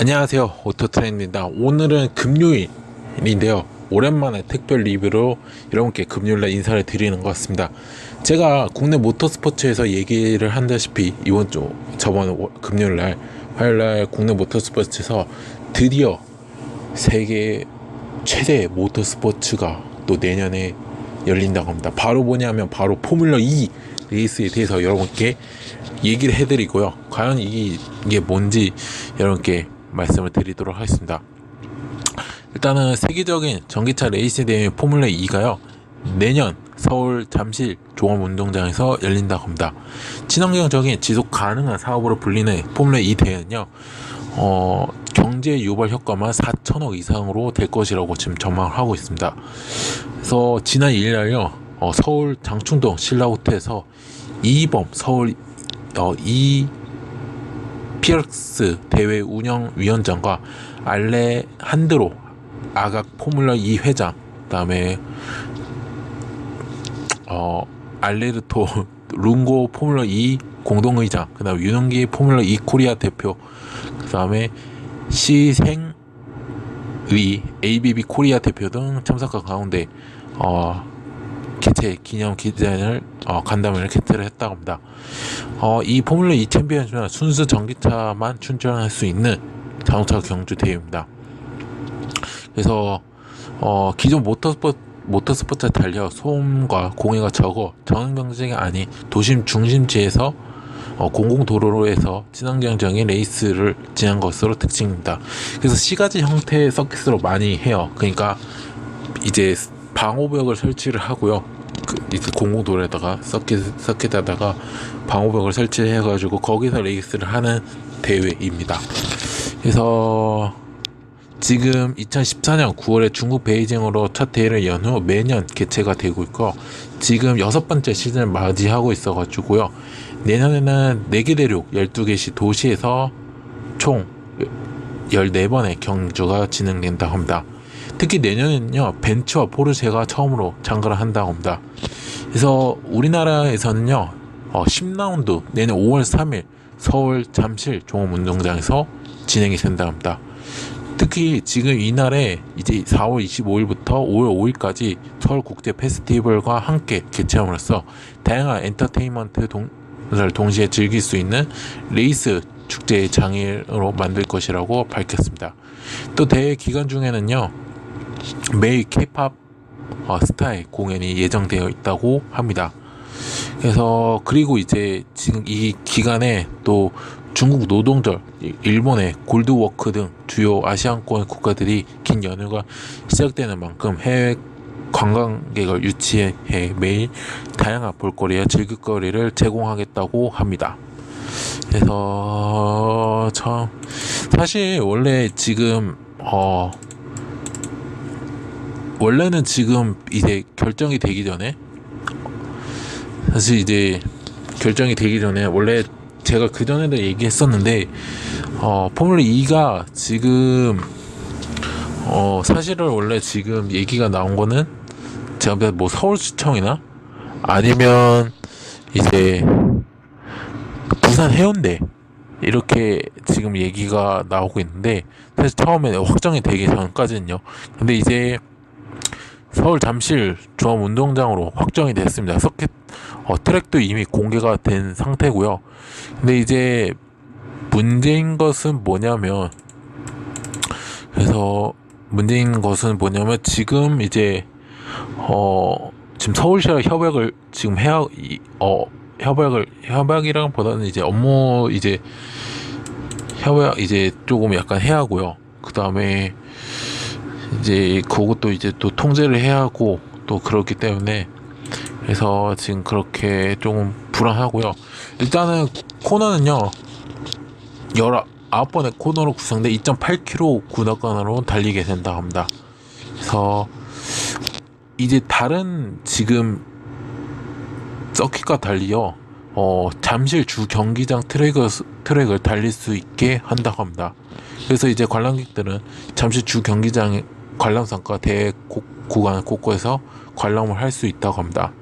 안녕하세요. 오토트렌입니다. 오늘은 금요일인데요. 오랜만에 특별 리뷰로 여러분께 금요일날 인사를 드리는 것 같습니다. 제가 국내 모터스포츠에서 얘기를 한다시피 이번 주 저번 월- 금요일날 화요일날 국내 모터스포츠에서 드디어 세계 최대 모터스포츠가 또 내년에 열린다고 합니다. 바로 뭐냐면 바로 포뮬러 2 레이스에 대해서 여러분께 얘기를 해드리고요. 과연 이게 뭔지 여러분께 말씀을 드리도록 하겠습니다. 일단은 세계적인 전기차 레이스 대회 포뮬러 2가요. 내년 서울 잠실 종합운동장에서 열린다고 합니다. 친환경적인 지속 가능한 사업으로 불리는 포뮬러 2 대회는요. 어, 경제 유발 효과만 4천억 이상으로 될 것이라고 지금 전망을 하고 있습니다. 그래서 지난 2일날요. 어, 서울 장충동 신라호텔에서 이범 서울 어, 이 피어스 대회 운영위원장과 알레 한드로 아각 포뮬러 2 회장 그다음에 어 알레르토 룽고 포뮬러 2 공동의장 그다음 윤은기 포뮬러 2 코리아 대표 그다음에 시생의 ABB 코리아 대표 등 참석한 가운데 어 개최 기념 기자회견을 어, 간담회를 개최를 했다고 합니다. 어, 이 포뮬러 2 챔피언십은 순수 전기차만 출전할 수 있는 자동차 경주 대회입니다. 그래서 어, 기존 모터스포츠 모터스포츠 달려 소음과 공해가 적어 전원 경쟁이 아닌 도심 중심지에서 어, 공공도로로에서 친환경적인 레이스를 진행한 것으로 특징입니다. 그래서 시가지 형태의 서킷으로 많이 해요. 그러니까 이제 방호벽을 설치를 하고요. 그 공공도로에다가 서킷 서킷에다가 방호벽을 설치해 가지고 거기서 레이스를 하는 대회입니다. 그래서 지금 2014년 9월에 중국 베이징으로 첫 대회를 연후 매년 개최가 되고 있고 지금 여섯 번째 시즌을 맞이하고 있어 가지고요. 내년에는 4개 대륙 12개 시 도시에서 총 14번의 경주가 진행된다고 합니다. 특히 내년에는요 벤츠와 포르쉐가 처음으로 참가를 한다고 합니다. 그래서 우리나라에서는요 어, 10라운드 내년 5월 3일 서울 잠실 종합운동장에서 진행이 된다고 합니다. 특히 지금 이날에 이제 4월 25일부터 5월 5일까지 서울 국제 페스티벌과 함께 개최함으로써 다양한 엔터테인먼트 를 동시에 즐길 수 있는 레이스 축제의 장일로 만들 것이라고 밝혔습니다. 또 대회 기간 중에는요 매일 K-팝 어, 스타의 공연이 예정되어 있다고 합니다. 그래서 그리고 이제 지금 이 기간에 또 중국 노동절, 이- 일본의 골드워크 등 주요 아시안권 국가들이 긴 연휴가 시작되는 만큼 해외 관광객을 유치해 매일 다양한 볼거리와 즐길거리를 제공하겠다고 합니다. 그래서 참 사실 원래 지금 어 원래는 지금 이제 결정이 되기 전에 사실 이제 결정이 되기 전에 원래 제가 그 전에도 얘기했었는데 어 포뮬러 2가 지금 어 사실은 원래 지금 얘기가 나온 거는 제가 뭐 서울시청이나 아니면 이제 부산 해운대 이렇게 지금 얘기가 나오고 있는데 사실 처음에 확정이 되기 전까지는요. 근데 이제 서울 잠실 종합운동장으로 확정이 됐습니다. 서킷 어, 트랙도 이미 공개가 된 상태고요. 근데 이제 문제인 것은 뭐냐면 그래서 문제인 것은 뭐냐면 지금 이제 어 지금 서울시랑 협약을 지금 해야 이- 어 협약을 협약이랑보다는 이제 업무 이제 협약 이제 조금 약간 해야 하고요. 그 다음에 이제 그것도 이제 또 통제를 해야 하고 또 그렇기 때문에 그래서 지금 그렇게 조금 불안하고요. 일단은 코너는요, 19번의 코너로 구성돼 2.8km 구간으로 달리게 된다 합니다. 그래서 이제 다른 지금 서킷과 달리요, 어, 잠실 주 경기장 트랙을, 트랙을 달릴 수 있게 한다고 합니다. 그래서 이제 관람객들은 잠실 주 경기장 관람상과 대 구- 구간 곳곳에서 관람을 할 수 있다고 합니다.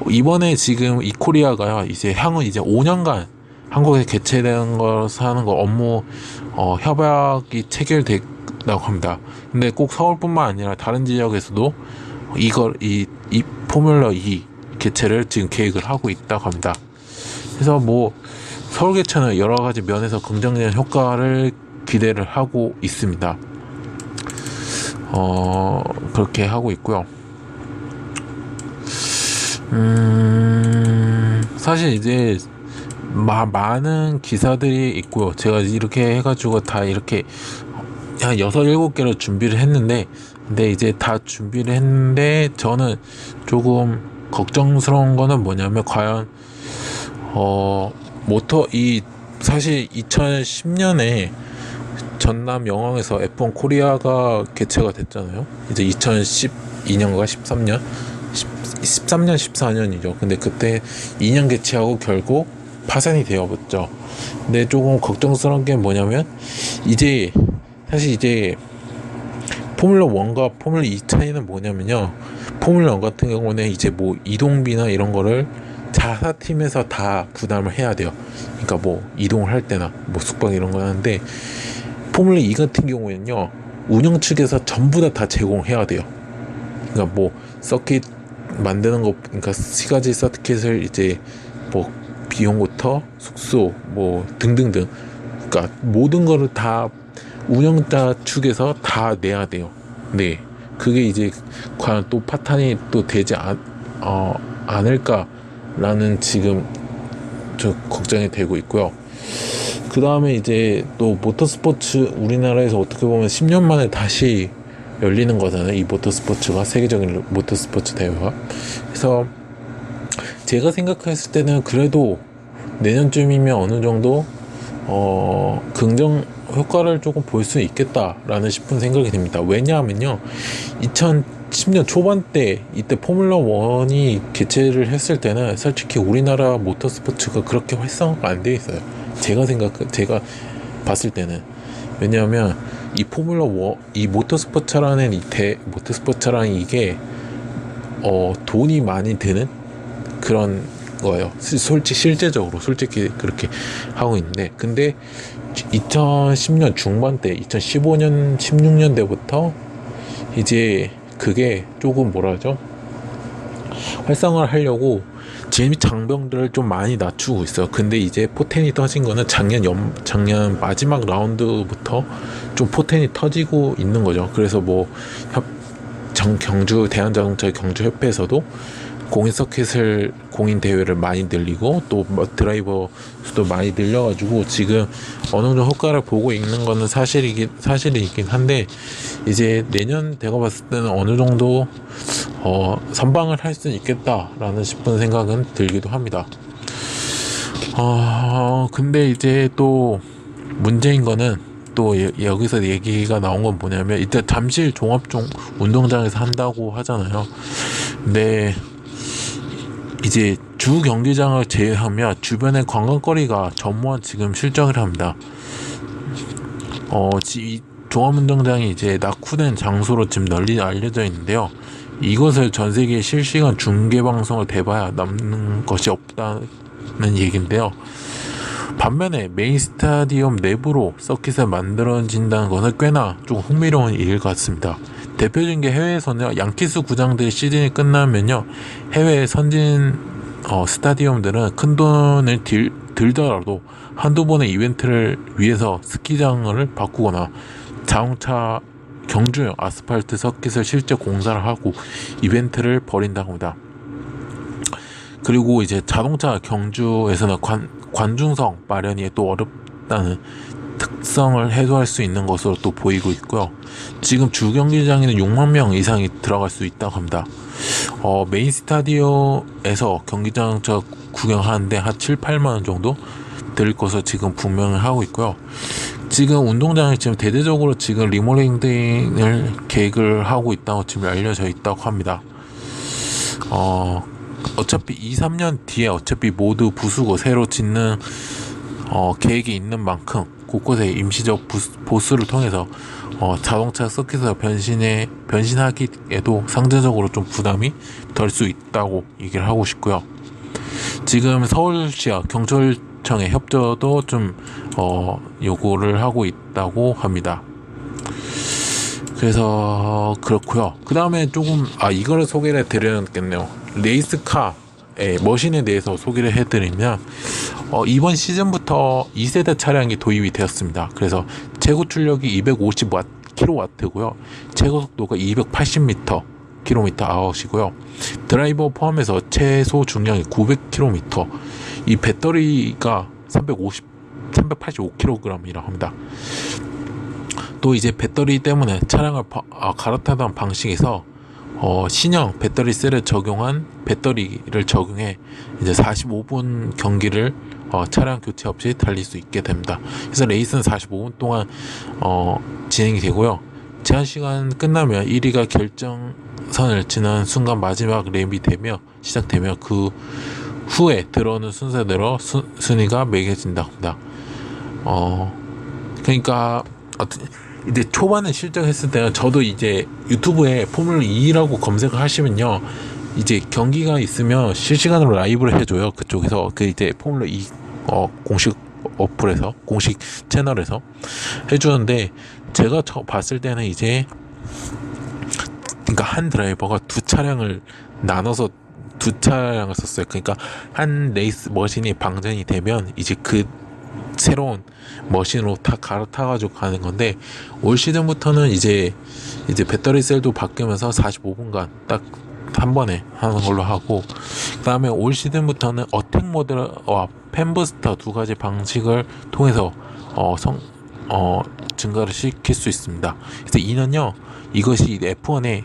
어, 이번에 지금 이 코리아가요, 이제 향후 이제 5년간 한국에 개최되는 것을 하는 거 업무 어, 협약이 체결됐다고 합니다. 근데 꼭 서울뿐만 아니라 다른 지역에서도 이걸 이, 이 포뮬러 2 개최를 지금 계획을 하고 있다고 합니다. 그래서 뭐 서울 개최는 여러 가지 면에서 긍정적인 효과를 기대를 하고 있습니다. 어 그렇게 하고 있고요. 음 사실 이제 마, 많은 기사들이 있고요. 제가 이렇게 해가지고 다 이렇게 한 여섯 일곱 개를 준비를 했는데 근데 이제 다 준비를 했는데 저는 조금 걱정스러운 거는 뭐냐면 과연 어 모터 이 사실 2010년에 전남 영광에서 F1 코리아가 개최가 됐잖아요. 이제 2012년과 13년 13년 14년이죠. 근데 그때 2년 개최하고 결국 파산이 되어버렸죠. 근데 조금 걱정스러운 게 뭐냐면 이제 사실 이제 포뮬러 1과 포뮬러 2 차이는 뭐냐면요. 포뮬러 1 같은 경우는 이제 뭐 이동비나 이런 거를 자사 팀에서 다 부담을 해야 돼요. 그러니까 뭐 이동을 할 때나 뭐 숙박 이런 거 하는데 포뮬러 2 같은 경우에는요. 운영 측에서 전부 다 다 제공해야 돼요. 그러니까 뭐 서킷 만드는 거 그러니까 세 가지 서킷을 이제 뭐 비용부터 숙소 뭐 등등등 그러니까 모든 거를 다 운영자 측에서 다 내야 돼요. 네. 그게 이제 과연 또 파탄이 또 되지 않, 어, 않을까라는 지금 저 걱정이 되고 있고요. 그 다음에 이제 또 모터스포츠 우리나라에서 어떻게 보면 10년 만에 다시 열리는 거잖아요. 이 모터스포츠가 세계적인 모터스포츠 대회가. 그래서 제가 생각했을 때는 그래도 내년쯤이면 어느 정도 어 긍정 효과를 조금 볼 수 있겠다라는 싶은 생각이 듭니다. 왜냐하면요, 2010년 초반 때 이때 포뮬러 1이 개최를 했을 때는 솔직히 우리나라 모터스포츠가 그렇게 활성화가 안 돼 있어요. 제가 생각 제가 봤을 때는 왜냐하면 이 포뮬러 1, 이 모터스포츠라는 이대 모터스포츠라는 이게 어 돈이 많이 드는 그런 거예요. 시- 솔직히 실제적으로 솔직히 그렇게 하고 있는데 근데 2010년 중반 때 2015년 16년 대부터 이제 그게 조금 뭐라 하죠? 활성화를 하려고 재미 장병들을 좀 많이 낮추고 있어요. 근데 이제 포텐이 터진 거는 작년 연 작년 마지막 라운드부터 좀 포텐이 터지고 있는 거죠. 그래서 뭐 경주 대한자동차 경주 협회에서도 공인 서킷을 공인 대회를 많이 늘리고 또뭐 드라이버 수도 많이 늘려가지고 지금 어느 정도 효과를 보고 있는 거는 사실이긴 사실이긴 한데 이제 내년 내가 봤을 때는 어느 정도 어 선방을 할수 있겠다라는 싶은 생각은 들기도 합니다. 어 근데 이제 또 문제인 거는 또 여- 여기서 얘기가 나온 건 뭐냐면 이때 잠실 종합종 운동장에서 한다고 하잖아요. 근데 이제 주 경기장을 제외하면 주변의 관광거리가 전무한 지금 실정을 합니다. 어, 지, 이 종합운동장이 이제 낙후된 장소로 지금 널리 알려져 있는데요. 이것을 전 세계 실시간 중계 방송을 대봐야 남는 것이 없다는 얘기인데요. 반면에 메인 스타디움 내부로 서킷을 만들어진다는 것은 꽤나 좀 흥미로운 일 같습니다. 대표적인 게 해외에서는 양키스 구장들이 시즌이 끝나면요 해외 선진 어, 스타디움들은 큰 돈을 들, 들더라도 한두 번의 이벤트를 위해서 스키장을 바꾸거나 자동차 경주용 아스팔트 서킷을 실제 공사를 하고 이벤트를 벌인다고 합니다. 그리고 이제 자동차 경주에서는 관, 관중석 마련이 또 어렵다는 특성을 해소할 수 있는 것으로 또 보이고 있고요. 지금 주 경기장에는 6만 명 이상이 들어갈 수 있다고 합니다. 어, 메인 스타디움에서 경기장 저 구경하는데 한 7, 8만 원 정도 들 것을 지금 분명을 하고 있고요. 지금 운동장이 지금 대대적으로 지금 리모델링을 계획을 하고 있다고 지금 알려져 있다고 합니다. 어, 어차피 2, 3년 뒤에 어차피 모두 부수고 새로 짓는 어, 계획이 있는 만큼 곳곳에 임시적 보스를 통해서 어, 자동차 서킷에서 변신에 변신하기에도 상대적으로 좀 부담이 덜 수 있다고 얘기를 하고 싶고요. 지금 서울시와 경철 기업청의 협조도 좀 어, 요구를 하고 있다고 합니다. 그래서 그렇고요. 그 다음에 조금 아 이거를 소개를 드려야겠네요. 레이스카의 머신에 대해서 소개를 해드리면 어, 이번 시즌부터 2세대 차량이 도입이 되었습니다. 그래서 최고 출력이 250kW고요. 최고 속도가 280m 킬로미터 아웃이고요. 드라이버 포함해서 최소 중량이 900km. 이 배터리가 350, 385kg이라고 합니다. 또 이제 배터리 때문에 차량을 바- 아, 갈아타던 방식에서 어, 신형 배터리 셀을 적용한 배터리를 적용해 이제 45분 경기를 어, 차량 교체 없이 달릴 수 있게 됩니다. 그래서 레이스는 45분 동안 어, 진행이 되고요. 제한 시간 끝나면 1위가 결정선을 지난 순간 마지막 랩이 되며 시작되며 그 후에 들어오는 순서대로 수, 순위가 매겨진다 합니다. 어 그러니까 어떤 이제 초반에 실적했을 때는 저도 이제 유튜브에 포뮬러 2라고 검색을 하시면요. 이제 경기가 있으면 실시간으로 라이브를 해줘요. 그쪽에서 그 이제 포뮬러 2 어, 공식 어플에서 공식 채널에서 해주는데 제가 저 봤을 때는 이제 그러니까 한 드라이버가 두 차량을 나눠서 두 차량을 썼어요. 그러니까 한 레이스 머신이 방전이 되면 이제 그 새로운 머신으로 다 갈아타가지고 가는 건데 올 시즌부터는 이제 이제 배터리 셀도 바뀌면서 45분간 딱 한 번에 하는 걸로 하고 그 다음에 올 시즌부터는 어택 모드와 펜부스터 두 가지 방식을 통해서 어, 성, 어, 증가를 시킬 수 있습니다. 그래서 이는요 이것이 F1의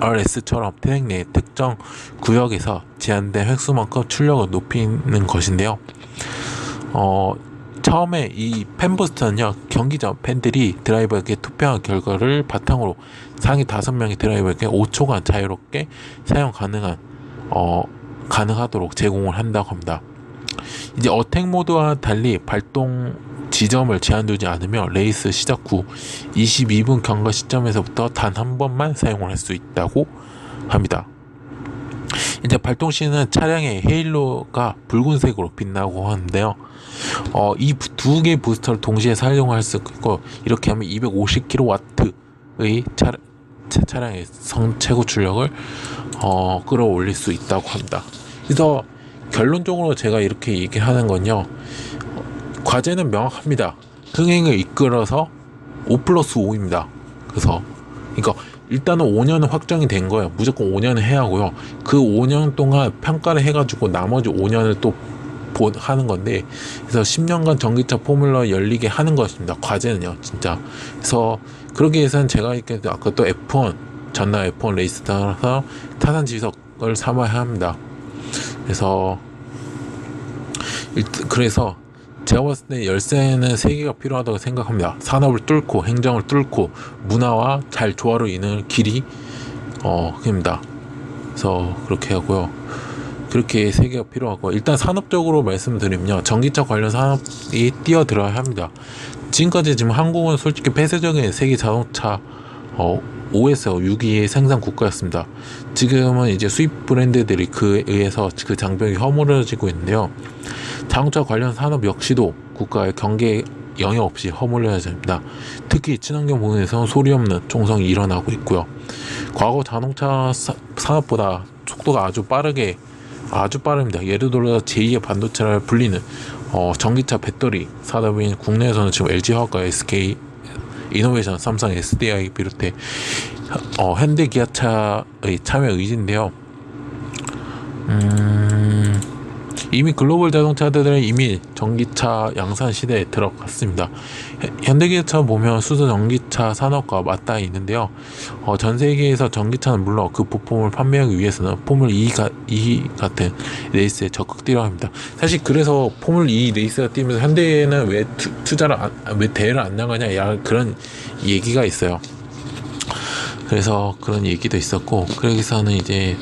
DRS처럼 트랙 내 특정 구역에서 제한된 획수만큼 출력을 높이는 것인데요. 어, 처음에 이 팬부스터는요 경기 전 팬들이 드라이버에게 투표한 결과를 바탕으로 상위 다섯 명의 드라이버에게 5초간 자유롭게 사용 가능한 어 가능하도록 제공을 한다고 합니다. 이제 어택 모드와 달리 발동 지점을 제한두지 않으며 레이스 시작 후 22분 경과 시점에서부터 단 한 번만 사용을 할 수 있다고 합니다. 이제 발동 시는 차량의 헤일로가 붉은색으로 빛나고 하는데요. 어, 이 두 개의 부스터를 동시에 사용할 수 있고 이렇게 하면 250kW의 차, 차, 차량의 성 최고 출력을 어, 끌어올릴 수 있다고 합니다. 그래서 결론적으로 제가 이렇게 얘기하는 건요. 과제는 명확합니다. 흥행을 이끌어서 5 플러스 5입니다. 그래서 그러니까 일단은 5년은 확정이 된 거예요. 무조건 5년은 해야 하고요. 그 5년 동안 평가를 해가지고 나머지 5년을 또 보- 하는 건데 그래서 10년간 전기차 포뮬러 열리게 하는 것입니다. 과제는요, 진짜. 그래서 그러기 위해서는 제가 이렇게 아까 또 F1 전날 F1 레이스 따라서 타산 지석을 삼아야 합니다. 그래서 일- 그래서 제가 봤을 때 열쇠는 세 개가 필요하다고 생각합니다. 산업을 뚫고 행정을 뚫고 문화와 잘 조화로 이는 길이 어 입니다. 그래서 그렇게 하고요. 그렇게 세 개가 필요하고 일단 산업적으로 말씀드리면요. 전기차 관련 산업이 뛰어들어야 합니다. 지금까지 지금 한국은 솔직히 폐쇄적인 세계 자동차 어, 5에서 6위의 생산 국가였습니다. 지금은 이제 수입 브랜드들이 그에 의해서 그 장벽이 허물어지고 있는데요. 자동차 관련 산업 역시도 국가의 경계 영역 없이 허물려야 됩니다. 특히 친환경 부분에서는 소리 없는 총성이 일어나고 있고요. 과거 자동차 사- 산업보다 속도가 아주 빠르게 아주 빠릅니다. 예를 들어 제2의 반도체를 불리는 어, 전기차 배터리 산업인 국내에서는 지금 LG화학과 SK 이노베이션, 삼성, SDI 비롯해 어, 현대 기아차의 참여 의지인데요. 음, 이미 글로벌 자동차들은 이미 전기차 양산 시대에 들어갔습니다. 현- 현대기아차 보면 수소 전기차 산업과 맞닿아 있는데요. 어, 전 세계에서 전기차는 물론 그 부품을 판매하기 위해서는 포뮬 2, 가, 2 같은 레이스에 적극 뛰어야 합니다. 사실 그래서 포뮬 2 레이스가 뛰면서 현대는 왜 투, 투자를 안, 왜 대회를 안 나가냐 야 그런 얘기가 있어요. 그래서 그런 얘기도 있었고 그러기서는 이제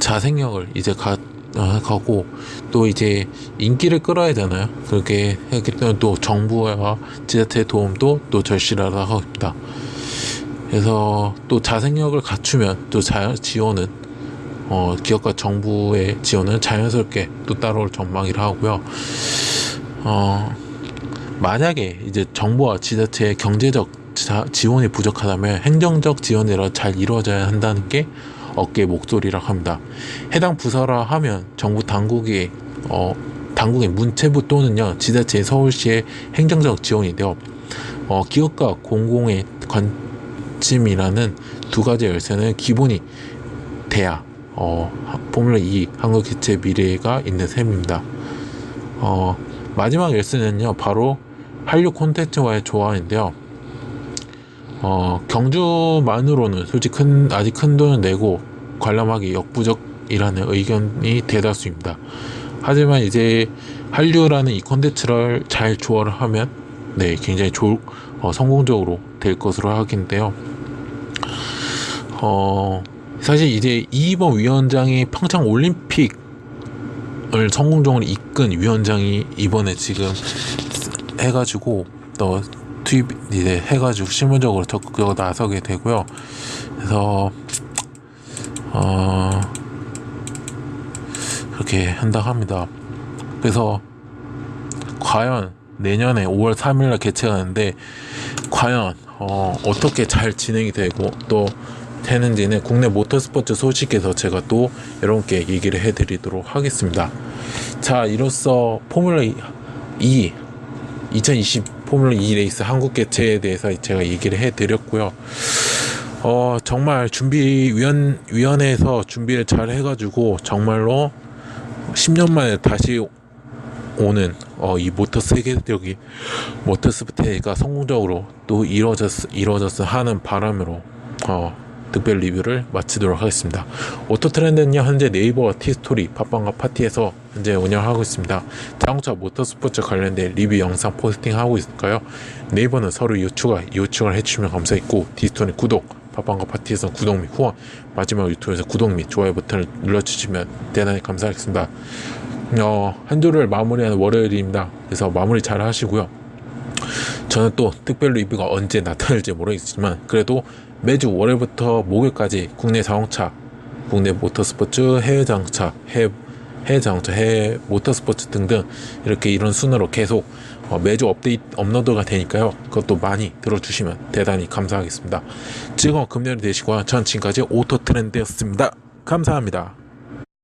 자생력을 이제 가, 어, 가고 또 이제 인기를 끌어야 되잖아요. 그렇게 했기 때문에 또 정부와 지자체의 도움도 또 절실하다고 합니다. 그래서 또 자생력을 갖추면 또 자, 지원은 어, 기업과 정부의 지원은 자연스럽게 또 따라올 전망이라 하고요. 어, 만약에 이제 정부와 지자체의 경제적 자- 지원이 부족하다면 행정적 지원이라 잘 이루어져야 한다는 게 업계 목소리라 합니다. 해당 부서라 하면 정부 당국이 어, 당국의 문체부 또는요 지자체 서울시의 행정적 지원인데요. 어, 기업과 공공의 관심이라는 두 가지 열쇠는 기본이 돼야 어, 포뮬러 2 한국 기체 미래가 있는 셈입니다. 어, 마지막 열쇠는요 바로 한류 콘텐츠와의 조화인데요. 어, 경주만으로는 솔직히 큰, 아직 큰 돈을 내고 관람하기 역부족이라는 의견이 대다수입니다. 하지만 이제 한류라는 이 콘텐츠를 잘 조화를 하면 네 굉장히 좋 어, 성공적으로 될 것으로 하긴데요. 어 사실 이제 이번 위원장이 평창 올림픽을 성공적으로 이끈 위원장이 이번에 지금 해가지고 또 투입 이제 해가지고 실무적으로 적극적으로 나서게 되고요. 그래서 어 그렇게 한다 합니다. 그래서 과연 내년에 5월 3일날 개최하는데 과연 어, 어떻게 잘 진행이 되고 또 되는지는 국내 모터스포츠 소식에서 제가 또 여러분께 얘기를 해드리도록 하겠습니다. 자, 이로써 포뮬러 2 2020 포뮬러 2 레이스 한국 개최에 대해서 제가 얘기를 해드렸고요. 어, 정말 준비 위원 위원회에서 준비를 잘 해가지고 정말로 10년 만에 다시 오는 어, 이 모터 세계적인 모터스포츠가 성공적으로 또 이루어졌 이루어졌어 하는 바람으로 어, 특별 리뷰를 마치도록 하겠습니다. 오토 트렌드는요 현재 네이버와 티스토리, 팟빵과 파티에서 현재 운영하고 있습니다. 자동차 모터스포츠 관련된 리뷰 영상 포스팅하고 있을까요? 네이버는 서로 요추가 요청을 해주시면 감사했고 디스토리 구독, 팟빵과 파티에서 구독 및 후원, 마지막 유튜브에서 구독 및 좋아요 버튼을 눌러주시면 대단히 감사하겠습니다. 어, 한 주를 마무리하는 월요일입니다. 그래서 마무리 잘 하시고요. 저는 또 특별 리뷰가 언제 나타날지 모르겠지만 그래도 매주 월요일부터 목요일까지 국내 자동차, 국내 모터스포츠, 해외 자동차, 해외, 해외 자동차, 해외 모터스포츠 등등 이렇게 이런 순으로 계속 어, 매주 업데이트 업로드가 되니까요. 그것도 많이 들어주시면 대단히 감사하겠습니다. 즐거운 금요일 되시고요. 전 지금까지 오토 트렌드였습니다. 감사합니다.